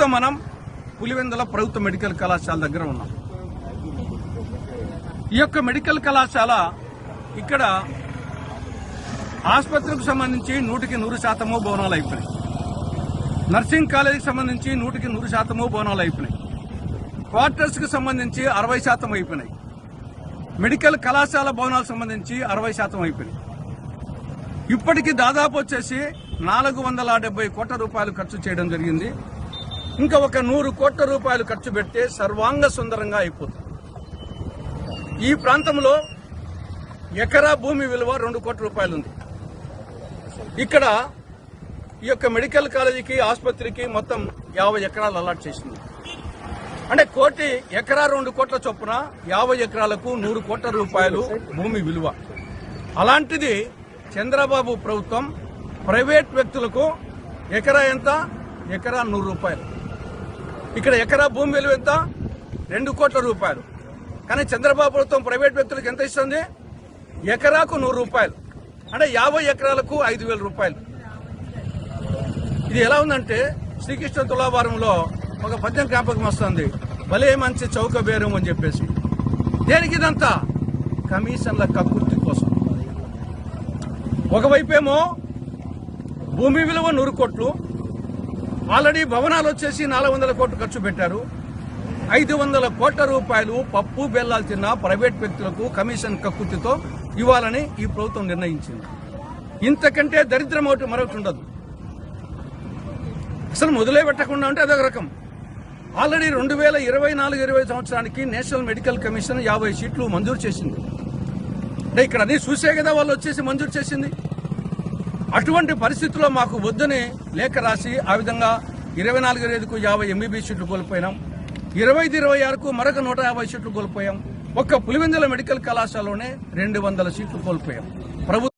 ప్రస్తుతం మనం పులివెందుల ప్రభుత్వ మెడికల్ కళాశాల దగ్గర ఉన్నాం. ఈ యొక్క మెడికల్ కళాశాల ఇక్కడ ఆసుపత్రికి సంబంధించి నూటికి నూరు శాతము భవనాలు అయిపోయినాయి. నర్సింగ్ కాలేజీకి సంబంధించి నూటికి నూరు శాతము భవనాలు అయిపోయినాయి. క్వార్టర్స్కి సంబంధించి అరవై శాతం అయిపోయినాయి. మెడికల్ కళాశాల భవనాలకు సంబంధించి అరవై శాతం అయిపోయినాయి. ఇప్పటికి దాదాపు వచ్చేసి నాలుగు వందల డెబ్బై కోట్ల రూపాయలు ఖర్చు చేయడం జరిగింది. ఇంకా ఒక నూరు కోట్ల రూపాయలు ఖర్చు పెడితే సర్వాంగ సుందరంగా అయిపోతుంది. ఈ ప్రాంతంలో ఎకరా భూమి విలువ రెండు కోట్ల రూపాయలు ఉంది. ఇక్కడ ఈ యొక్క మెడికల్ కాలేజీకి ఆసుపత్రికి మొత్తం యాభై ఎకరాలు అలాట్ చేసింది. అంటే కోటి ఎకరా రెండు కోట్ల చొప్పున యాభై ఎకరాలకు నూరు కోట్ల రూపాయలు భూమి విలువ. అలాంటిది చంద్రబాబు ప్రభుత్వం ప్రైవేట్ వ్యక్తులకు ఎకరా ఎంత? ఎకరా నూరు రూపాయలు. ఇక్కడ ఎకరా భూమి విలువ ఎంత? రెండు కోట్ల రూపాయలు. కానీ చంద్రబాబు ప్రభుత్వం ప్రైవేట్ వ్యక్తులకు ఎంత ఇస్తుంది? ఎకరాకు నూరు రూపాయలు. అంటే యాభై ఎకరాలకు ఐదు వేల రూపాయలు. ఇది ఎలా ఉందంటే శ్రీకృష్ణ తులాభారంలో ఒక పద్యం జ్ఞాపకం వస్తుంది. భలే మంచి చౌక బేరం అని చెప్పేసి. దేనికి ఇదంతా? కమిషన్ల కక్కుర్తి కోసం. ఒకవైపేమో భూమి విలువ నూరు కోట్లు ఆల్రెడీ భవనాలు వచ్చేసి నాలుగు వందల కోట్లు ఖర్చు పెట్టారు. ఐదు వందల కోట్ల రూపాయలు పప్పు బెల్లాలు తిన్న ప్రైవేట్ వ్యక్తులకు కమిషన్ కక్కుతితో ఇవ్వాలని ఈ ప్రభుత్వం నిర్ణయించింది. ఇంతకంటే దరిద్రం ఒకటి మరొకటి ఉండదు. అసలు మొదలే పెట్టకుండా అంటే అదొక రకం. ఆల్రెడీ రెండు వేల ఇరవై నాలుగు ఇరవై సంవత్సరానికి నేషనల్ మెడికల్ కమిషన్ యాభై సీట్లు మంజూరు చేసింది. అంటే ఇక్కడ అన్ని చూసే కదా వాళ్ళు వచ్చేసి మంజూరు చేసింది. అటువంటి పరిస్థితుల్లో మాకు వద్దని లేఖ రాసి ఆ విధంగా ఇరవై నాలుగు ఐదుకు యాభై ఎంబీబీ సీట్లు కోల్పోయినాం. ఇరవై ఐదు ఇరవై ఆరుకు మరొక నూట యాభై సీట్లు కోల్పోయాం. ఒక్క పులివెందుల మెడికల్ కళాశాలలోనే రెండు వందల సీట్లు కోల్పోయాం. ప్రభుత్వం